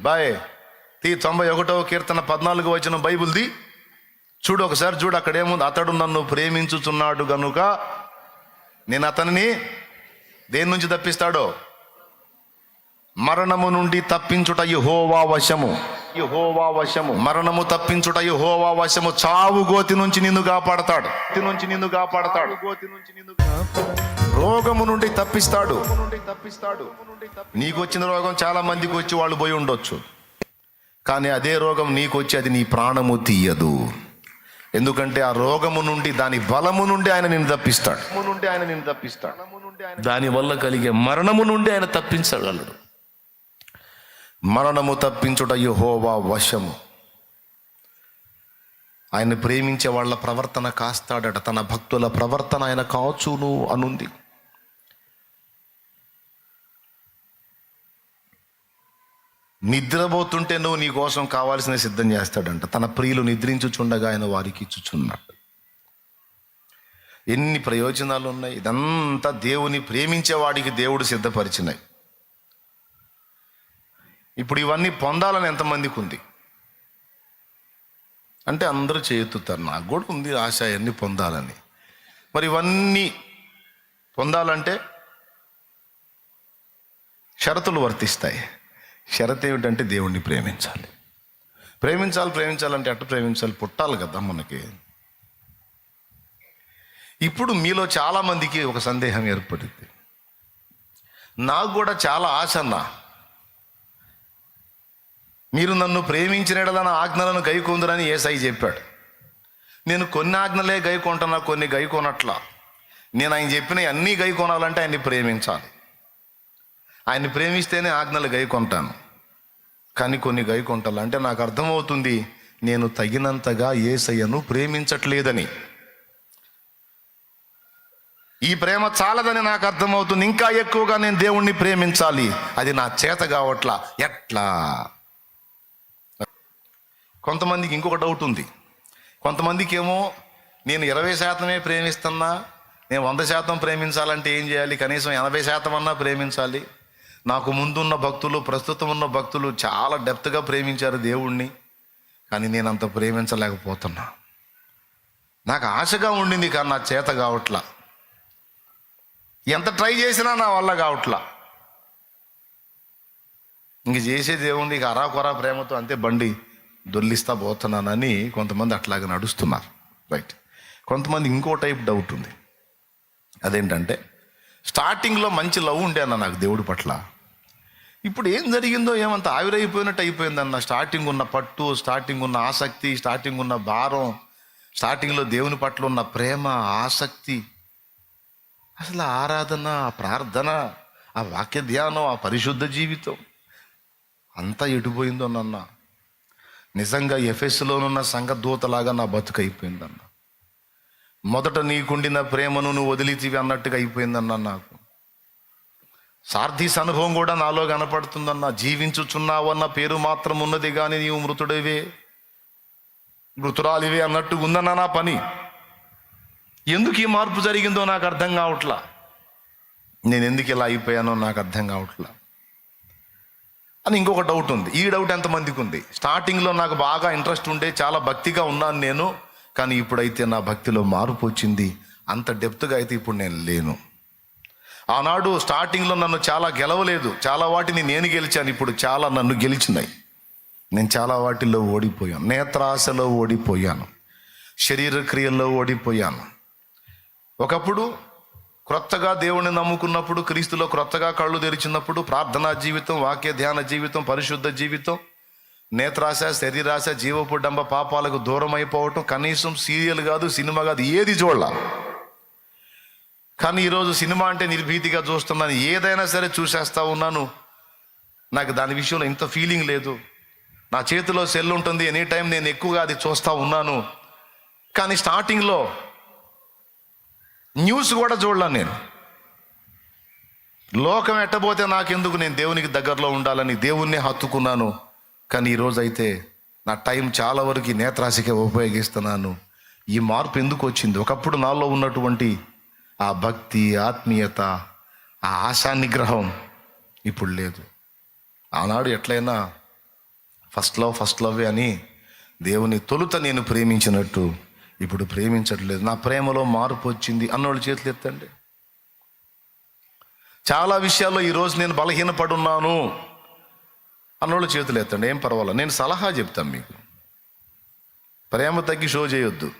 Bye తీ తొంభై ఒకటవ కీర్తన పద్నాలుగు వచ్చిన బైబుల్ది. చూడు ఒకసారి చూడు అక్కడ ఏముంది అతడు నన్ను ప్రేమించుచున్నాడు గనుక నేను అతనిని దేని నుంచి తప్పిస్తాడో? మరణము నుండి తప్పించుట యెహోవా వశము. యెహోవా వశము. మరణము తప్పించుట యెహోవా వశము. చావు గోతి నుంచి నిన్ను కాపాడతాడు. గోతి నుంచి నిన్ను కాపాడతాడు. గోతి నుంచి నిన్ను రోగము నుండి తప్పిస్తాడు. తప్పిస్తాడు నీకు వచ్చిన రోగం చాలా మందికి వచ్చి వాళ్ళు పోయి ఉండొచ్చు. కానీ అదే రోగం నీకు వచ్చి అది నీ ప్రాణము తీయదు. ఎందుకంటే ఆ రోగము నుండి దాని బలము నుండి ఆయన నిన్ను తప్పిస్తాడు. నుండి ఆయన నిన్ను తప్పిస్తాడు దాని వల్ల కలిగే మరణము నుండి ఆయన తప్పించగలడు మరణము తప్పించుట యెహోవా వశము. ఆయన ప్రేమించే వాళ్ళ ప్రవర్తన కాస్తాడట. తన భక్తుల ప్రవర్తన ఆయన కాచును అనుంది. నిద్రపోతుంటే నువ్వు నీ కోసం కావాల్సిన సిద్ధం చేస్తాడంట. తన ప్రియులు నిద్రించుచుండగా ఆయన వారికి ఇచ్చుచున్నాడు. ఎన్ని ప్రయోజనాలు ఉన్నాయి? ఇదంతా దేవుని ప్రేమించే వాడికి దేవుడు సిద్ధపరిచినాయి ఇప్పుడు ఇవన్నీ పొందాలని ఎంతమందికి ఉంది? అంటే అందరూ చేతుతారు నాకు కూడా ఉంది ఆశ అన్ని పొందాలని. మరి ఇవన్నీ పొందాలంటే షరతులు వర్తిస్తాయి. షరత్ ఏమిటంటే దేవుణ్ణి ప్రేమించాలి. ప్రేమించాలి ప్రేమించాలంటే ఎట్ట ప్రేమించాలి? పుట్టాలి కదా మనకి. ఇప్పుడు మీలో చాలామందికి ఒక సందేహం ఏర్పడింది. నాకు కూడా చాలా ఆశ అన్నా. మీరు నన్ను ప్రేమించిన ఆజ్ఞలను గైకొందురని ఏసై చెప్పాడు. నేను కొన్ని ఆజ్ఞలే గైకొంటున్నా కొన్ని గైకొనట్లా. నేను ఆయన చెప్పిన అన్నీ గైకొనాలంటే ఆయన్ని ప్రేమించాలి. ఆయన్ని ప్రేమిస్తేనే ఆజ్ఞలు గైకొంటాను కానీ కొన్ని గైకొంటాలంటే నాకు అర్థమవుతుంది నేను తగినంతగా ఏసయ్యను ప్రేమించట్లేదని. ఈ ప్రేమ చాలదని నాకు అర్థమవుతుంది. ఇంకా ఎక్కువగా నేను దేవుణ్ణి ప్రేమించాలి. అది నా చేత కావట్లా? ఎట్లా? కొంతమందికి ఇంకొక డౌట్ ఉంది. కొంతమందికి ఏమో నేను ఇరవై శాతమే ప్రేమిస్తున్నా నేను వంద శాతం ప్రేమించాలంటే ఏం చేయాలి? కనీసం ఎనభై శాతం అన్నా ప్రేమించాలి. నాకు ముందున్న భక్తులు ప్రస్తుతం ఉన్న భక్తులు చాలా డెప్త్గా ప్రేమించారు దేవుణ్ణి. కానీ నేను అంత ప్రేమించలేకపోతున్నా. నాకు ఆశగా ఉండింది కానీ నా చేత కావట్లా. ఎంత ట్రై చేసినా నా వల్ల కావట్లా. ఇంక చేసేది ఏముంది ఇక అరాకొరా ప్రేమతో అంతే బండి దొల్లిస్తా పోతున్నానని కొంతమంది అట్లాగే నడుస్తున్నారు. రైట్. కొంతమంది ఇంకో టైప్ డౌట్ ఉంది. అదేంటంటే స్టార్టింగ్లో మంచి లవ్ ఉండే అన్న నాకు దేవుడి పట్ల ఇప్పుడు ఏం జరిగిందో ఏమంత ఆవిరైపోయినట్టు అయిపోయిందన్న స్టార్టింగ్ ఉన్న పట్టు స్టార్టింగ్ ఉన్న ఆసక్తి స్టార్టింగ్ ఉన్న భారం స్టార్టింగ్లో దేవుని పట్ల ఉన్న ప్రేమ ఆసక్తి. అసలు ఆరాధన ఆ ప్రార్థన ఆ వాక్య ధ్యానం ఆ పరిశుద్ధ జీవితం అంతా ఎటుపోయిందో నన్న. నిజంగా ఎఫెస్లోనున్న సంఘదూతలాగా నా బతుకు అయిపోయిందన్న. మొదట నీకుండిన ప్రేమను నువ్వు వదిలితివి అన్నట్టుగా అయిపోయిందన్న నాకు. సార్థీస్ అనుభవం కూడా నాలో కనపడుతుందన్న జీవించుచున్నావన్న పేరు మాత్రం ఉన్నది కానీ నీవు మృతుడివే. మృతురాలివే అన్నట్టు ఉందన్న నా పని. ఎందుకు ఈ మార్పు జరిగిందో నాకు అర్థం కావట్లా. నేను ఎందుకు ఇలా అయిపోయానో నాకు అర్థం కావట్లా. అని ఇంకొక డౌట్ ఉంది. ఈ డౌట్ ఎంతమందికి ఉంది? స్టార్టింగ్లో నాకు బాగా ఇంట్రెస్ట్ ఉండే చాలా భక్తిగా ఉన్నాను నేను కానీ ఇప్పుడైతే నా భక్తిలో మార్పు వచ్చింది. అంత డెప్త్గా అయితే ఇప్పుడు నేను లేను. ఆనాడు స్టార్టింగ్లో నన్ను చాలా గెలవలేదు. చాలా వాటిని నేను గెలిచాను. ఇప్పుడు చాలా నన్ను గెలిచినాయి. నేను చాలా వాటిల్లో ఓడిపోయాను. నేత్రాశలో ఓడిపోయాను. శరీర క్రియల్లో ఓడిపోయాను. ఒకప్పుడు క్రొత్తగా దేవుణ్ణి నమ్ముకున్నప్పుడు క్రీస్తులో క్రొత్తగా కళ్ళు తెరిచినప్పుడు ప్రార్థనా జీవితం వాక్య ధ్యాన జీవితం పరిశుద్ధ జీవితం నేత్రాశ శరీరాశ జీవపుడంబ పాపాలకు దూరం అయిపోవటం కనీసం సీరియల్ కాదు సినిమా కాదు ఏది చూడాల. కానీ ఈరోజు సినిమా అంటే నిర్భీతిగా చూస్తున్నాను. ఏదైనా సరే చూసేస్తా ఉన్నాను నాకు దాని విషయంలో ఇంత ఫీలింగ్ లేదు. నా చేతిలో సెల్ ఉంటుంది. ఎనీ టైం నేను ఎక్కువగా అది చూస్తూ ఉన్నాను. కానీ స్టార్టింగ్లో న్యూస్ కూడా చూడలేను నేను. లోకం ఎట్టబోతే నాకెందుకు నేను దేవునికి దగ్గరలో ఉండాలని దేవుణ్ణి హత్తుకున్నాను. కానీ ఈరోజు అయితే నా టైం చాలా వరకు ఈ ఉపయోగిస్తున్నాను. ఈ మార్పు ఎందుకు వచ్చింది? ఒకప్పుడు నాలో ఉన్నటువంటి ఆ భక్తి ఆత్మీయత ఆ ఆశా నిగ్రహం ఇప్పుడు లేదు. ఆనాడు ఎట్లయినా ఫస్ట్ లవ్ ఫస్ట్ లవ్ అని దేవుని తొలుత నేను ప్రేమించినట్టు ఇప్పుడు ప్రేమించట్లేదు. నా ప్రేమలో మార్పు వచ్చింది అన్నోళ్ళు చేతులు ఎత్తండి. చాలా విషయాల్లో ఈరోజు నేను బలహీనపడున్నాను అన్నోళ్ళు చేతులు ఎత్తండి. ఏం పర్వాలేదు. నేను సలహా చెప్తాను మీకు. ప్రేమ తగ్గి షో చేయొద్దు.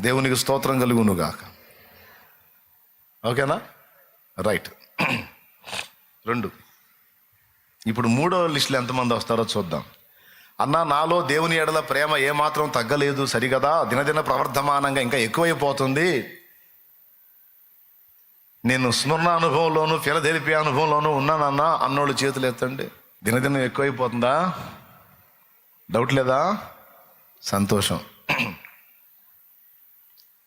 దేవునికి స్తోత్రం కలుగునుగాక. ఓకేనా? రైట్. రెండు. ఇప్పుడు మూడో లిస్టులో ఎంతమంది వస్తారో చూద్దాం. అన్న నాలో దేవుని ఎడల ప్రేమ ఏమాత్రం తగ్గలేదు సరిగదా? దినదిన ప్రవర్ధమానంగా ఇంకా ఎక్కువైపోతుంది. నేను స్మరణ అనుభవంలోను ఫిలదెలిపి అనుభవంలోను ఉన్నానన్నా అన్నోళ్ళు చేతులు ఎత్తండి. దినదినం ఎక్కువైపోతుందా? డౌట్ లేదా? సంతోషం.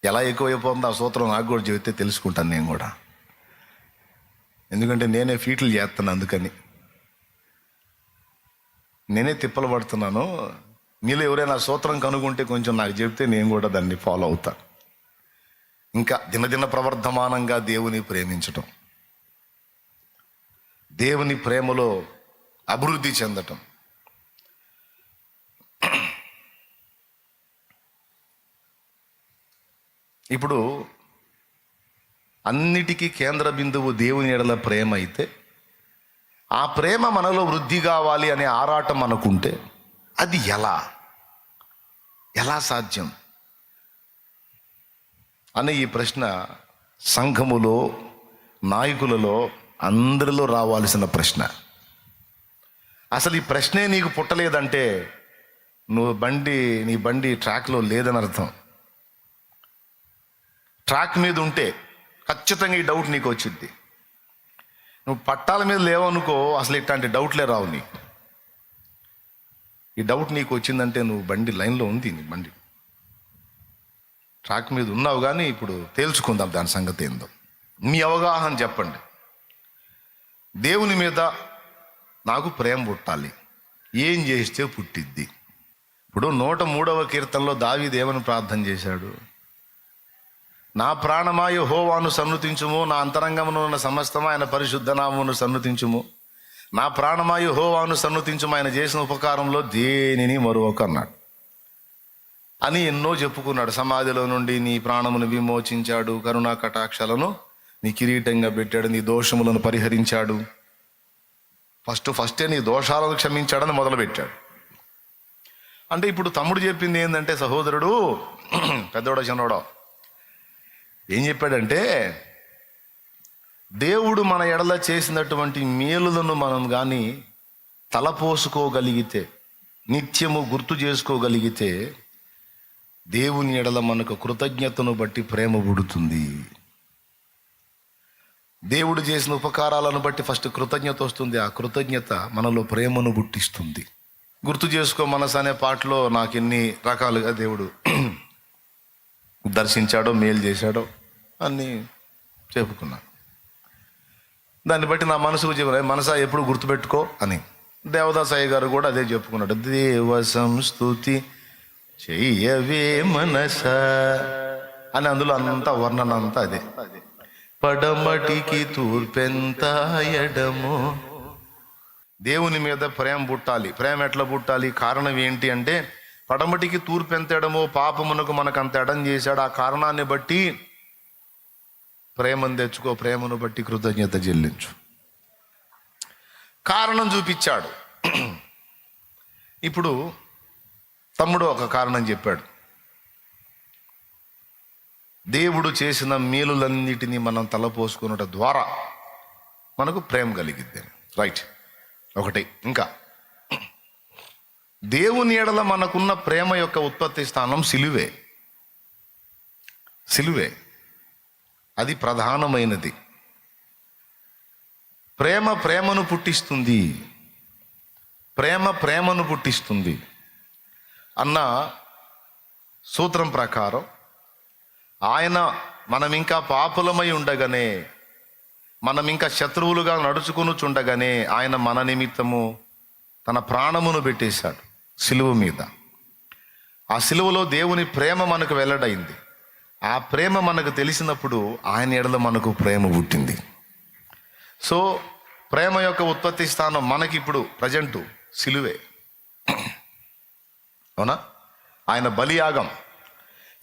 ఎలా ఎక్కువైపోతుందో ఆ సూత్రం నాకు కూడా చెబితే తెలుసుకుంటాను నేను కూడా. ఎందుకంటే నేనే ఫీట్లు చేస్తాను అందుకని. నేనే తిప్పలు పడుతున్నాను. మీలో ఎవరైనా సూత్రం కనుగొంటే కొంచెం నాకు చెబితే నేను కూడా దాన్ని ఫాలో అవుతా. ఇంకా దినదిన ప్రవర్ధమానంగా దేవుని ప్రేమించటం. దేవుని ప్రేమలో అభివృద్ధి చెందటం. ఇప్పుడు అన్నిటికీ కేంద్ర బిందువు దేవుని ఎడల ప్రేమ అయితే ఆ ప్రేమ మనలో వృద్ధి కావాలి అనే ఆరాటం అనుకుంటే అది ఎలా? ఎలా సాధ్యం? అనే ఈ ప్రశ్న సంఘములో నాయకులలో అందరిలో రావాల్సిన ప్రశ్న. అసలు ఈ ప్రశ్నే నీకు పుట్టలేదంటే నువ్వు బండి నీ బండి ట్రాక్లో లేదని అర్థం. ట్రాక్ మీద ఉంటే ఖచ్చితంగా ఈ డౌట్ నీకు వచ్చింది నువ్వు పట్టాల మీద లేవనుకో అసలు ఇట్లాంటి డౌట్లే రావు నీకు. ఈ డౌట్ నీకు వచ్చిందంటే నువ్వు బండి లైన్లో ఉంది నీ బండి. ట్రాక్ మీద ఉన్నావు కానీ ఇప్పుడు తేల్చుకుందాం దాని సంగతి ఏందో. మీ అవగాహన చెప్పండి. దేవుని మీద నాకు ప్రేమ పుట్టాలి. ఏం చేస్తే పుట్టిద్ది? ఇప్పుడు నూట మూడవ కీర్తనలో దావి ఏమని ప్రార్థన చేశాడు? నా ప్రాణమాయు హోవాను సన్నుతించుము నా అంతరంగమును ఉన్న సమస్తము ఆయన పరిశుద్ధ నామమును సన్నతించుము. నా ప్రాణమాయు హోవాను సన్నుతించుము ఆయన చేసిన ఉపకారంలో దేనిని మరొక అన్నాడు అని ఎన్నో చెప్పుకున్నాడు. సమాధిలో నుండి నీ ప్రాణమును విమోచించాడు కరుణా కటాక్షలను నీ కిరీటంగా పెట్టాడు నీ దోషములను పరిహరించాడు. ఫస్ట్ ఫస్టే నీ దోషాలను క్షమించాడని మొదలుపెట్టాడు. అంటే ఇప్పుడు తమ్ముడు చెప్పింది ఏంటంటే సహోదరుడు పెద్దోడో చిన్నోడో ఏం చెప్పాడంటే దేవుడు మన ఎడల చేసినటువంటి మేలులను మనం కానీ తలపోసుకోగలిగితే నిత్యము గుర్తు చేసుకోగలిగితే దేవుని ఎడల మనకు కృతజ్ఞతను బట్టి ప్రేమ పుడుతుంది. దేవుడు చేసిన ఉపకారాలను బట్టి ఫస్ట్ కృతజ్ఞత వస్తుంది. ఆ కృతజ్ఞత మనలో ప్రేమను పుట్టిస్తుంది. గుర్తు చేసుకో మనసు అనే పాటలో నాకు ఎన్ని రకాలుగా దేవుడు దర్శించాడో మేలు చేశాడో అన్నీ చెప్పుకున్నాను దాన్ని బట్టి నా మనసుకు చెప్పిన మనసా ఎప్పుడు గుర్తుపెట్టుకో అని. దేవదాసాయి గారు కూడా అదే చెప్పుకున్నాడు. దేవ సంస్థుతి చెయ్యవే మనస అని అందులో అంతా వర్ణన అంతా అదే. పడమటికి తూర్పెంత ఎడము దేవుని మీద ప్రేమ పుట్టాలి. ప్రేమ ఎట్లా పుట్టాలి? కారణం ఏంటి అంటే పడమటికి తూర్పు ఎంత ఎడమో పాపమునకు మనకు అంత ఎడం చేశాడు. ఆ కారణాన్ని బట్టి ప్రేమను తెచ్చుకో ప్రేమను బట్టి కృతజ్ఞత చెల్లించు. కారణం చూపించాడు. ఇప్పుడు తమ్ముడు ఒక కారణం చెప్పాడు. దేవుడు చేసిన మేలులన్నిటినీ మనం తలపోసుకున్నట ద్వారా మనకు ప్రేమ కలిగిద్ది. రైట్. ఒకటి ఇంకా దేవుని ఎడల మనకున్న ప్రేమ యొక్క ఉత్పత్తి స్థానం సిలువే. సిలువే. అది ప్రధానమైనది. ప్రేమ ప్రేమను పుట్టిస్తుంది. ప్రేమ ప్రేమను పుట్టిస్తుంది. అన్న సూత్రం ప్రకారం ఆయన మనం ఇంకా పాపులమై ఉండగానే మనం ఇంకా శత్రువులుగా నడుచుకునుచుండగానే ఆయన మన నిమిత్తము తన ప్రాణమును పెట్టేశాడు. సిలువ మీద. ఆ సిలువలో దేవుని ప్రేమ మనకు వెల్లడైంది. ఆ ప్రేమ మనకు తెలిసినప్పుడు ఆయన ఎడల మనకు ప్రేమ పుట్టింది. సో ప్రేమ యొక్క ఉత్పత్తి స్థానం మనకి ఇప్పుడు ప్రజెంటు సిలువే. అవునా? ఆయన బలియాగం.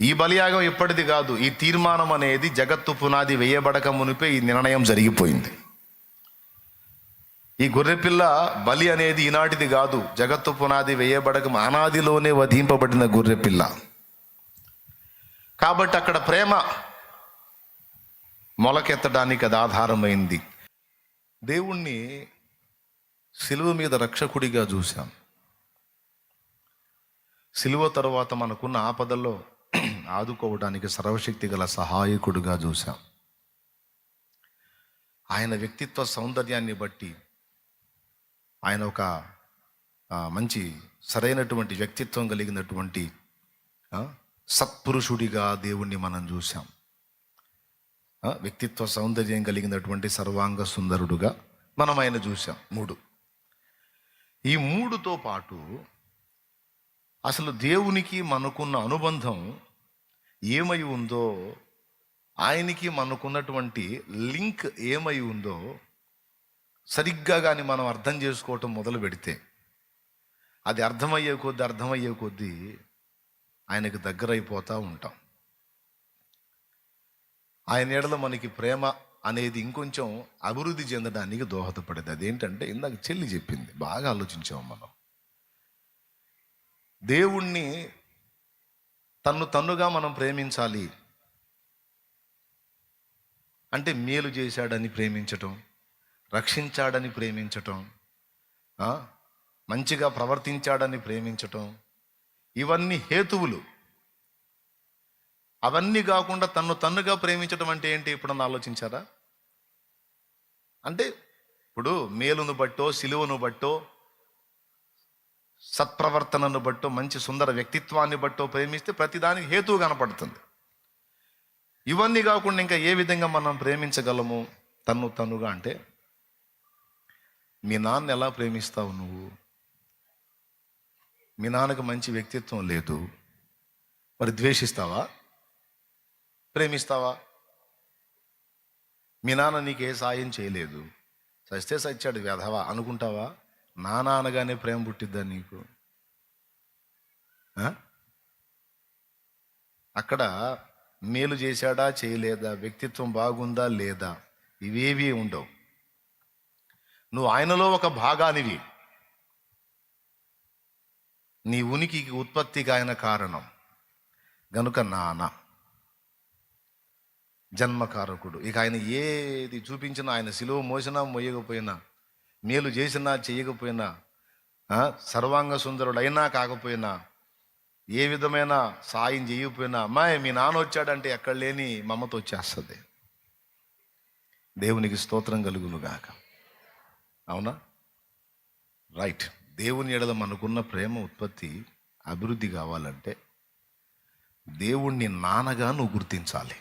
ఈ బలియాగం ఇప్పటిది కాదు ఈ తీర్మానం అనేది జగత్తు పునాది వేయబడక మునిపే ఈ నిర్ణయం జరిగిపోయింది. ఈ గొర్రెపిల్ల బలి అనేది ఈనాటిది కాదు. జగత్తు పునాది వేయబడక అనాదిలోనే వధింపబడిన గొర్రెపిల్ల. కాబట్టి అక్కడ ప్రేమ మొలకెత్తడానికి అది ఆధారమైంది. దేవుణ్ణి సిలువ మీద రక్షకుడిగా చూశాం. సిలువ తర్వాత మనకున్న ఆపదల్లో ఆదుకోవడానికి సర్వశక్తి గల సహాయకుడిగా చూశాం. ఆయన వ్యక్తిత్వ సౌందర్యాన్ని బట్టి ఆయన ఒక మంచి సరైనటువంటి వ్యక్తిత్వం కలిగినటువంటి సత్పురుషుడిగా దేవుణ్ణి మనం చూసాం వ్యక్తిత్వ సౌందర్యం కలిగినటువంటి సర్వాంగ సుందరుడుగా మనం ఆయన చూసాం మూడు. ఈ మూడుతో పాటు అసలు దేవునికి మనకున్న అనుబంధం ఏమై ఉందో ఆయనకి మనకున్నటువంటి లింక్ ఏమై ఉందో సరిగ్గా కానీ మనం అర్థం చేసుకోవటం మొదలు పెడితే అది అర్థమయ్యే కొద్దీ అర్థమయ్యే కొద్దీ ఆయనకు దగ్గరైపోతూ ఉంటాం. ఆయన ఏడలో మనకి ప్రేమ అనేది ఇంకొంచెం అభివృద్ధి చెందడానికి దోహదపడేది. అదేంటంటే ఇందాక చెల్లి చెప్పింది బాగా ఆలోచించాము మనం. దేవుణ్ణి తన్ను తన్నుగా మనం ప్రేమించాలి. అంటే మేలు చేశాడని ప్రేమించటం. రక్షించాడని ప్రేమించటం మంచిగా ప్రవర్తించాడని ప్రేమించటం ఇవన్నీ హేతువులు. అవన్నీ కాకుండా తన్ను తన్నుగా ప్రేమించడం అంటే ఏంటి? ఎప్పుడన్నా ఆలోచించారా? అంటే ఇప్పుడు మేలును బట్టో సిలువను బట్టో సత్ప్రవర్తనను బట్టో మంచి సుందర వ్యక్తిత్వాన్ని బట్టో ప్రేమిస్తే ప్రతిదానికి హేతువు కనపడుతుంది. ఇవన్నీ కాకుండా ఇంకా ఏ విధంగా మనం ప్రేమించగలము తన్ను తన్నుగా అంటే? మీ నాన్న ఎలా ప్రేమిస్తావు నువ్వు? మీ నాన్నకు మంచి వ్యక్తిత్వం లేదు. మరి ద్వేషిస్తావా? ప్రేమిస్తావా? మీ నాన్న నీకు ఏ సాయం చేయలేదు. సస్తే సచ్చాడు వ్యధవా అనుకుంటావా? నాన్న అనగానే ప్రేమ పుట్టిద్దా నీకు? అక్కడ మేలు చేశాడా చేయలేదా? వ్యక్తిత్వం బాగుందా లేదా? ఇవేవి ఉండవు. నువ్వు ఆయనలో ఒక భాగానివి. నీ ఉనికికి ఉత్పత్తికి ఆయన కారణం. గనుక నాన్న జన్మకారకుడు. ఇక ఆయన ఏది చూపించినా ఆయన సిలువ మోసినా మోయకపోయినా మేలు చేసినా చేయకపోయినా ఆ, సర్వాంగ సుందరుడైనా కాకపోయినా ఏ విధమైన సాయం చేయకపోయినా అమ్మాయి మీ నాన్న వచ్చాడంటే ఎక్కడ లేని మమత వచ్చేస్తుంది. దేవునికి స్తోత్రం కలుగును గాక అవునా? రైట్ దేవుని ఎడల మనకున్న ప్రేమ ఉత్పత్తి అభివృద్ధి కావాలంటే దేవుణ్ణి నాన్నగా నువ్వు గుర్తించాలి.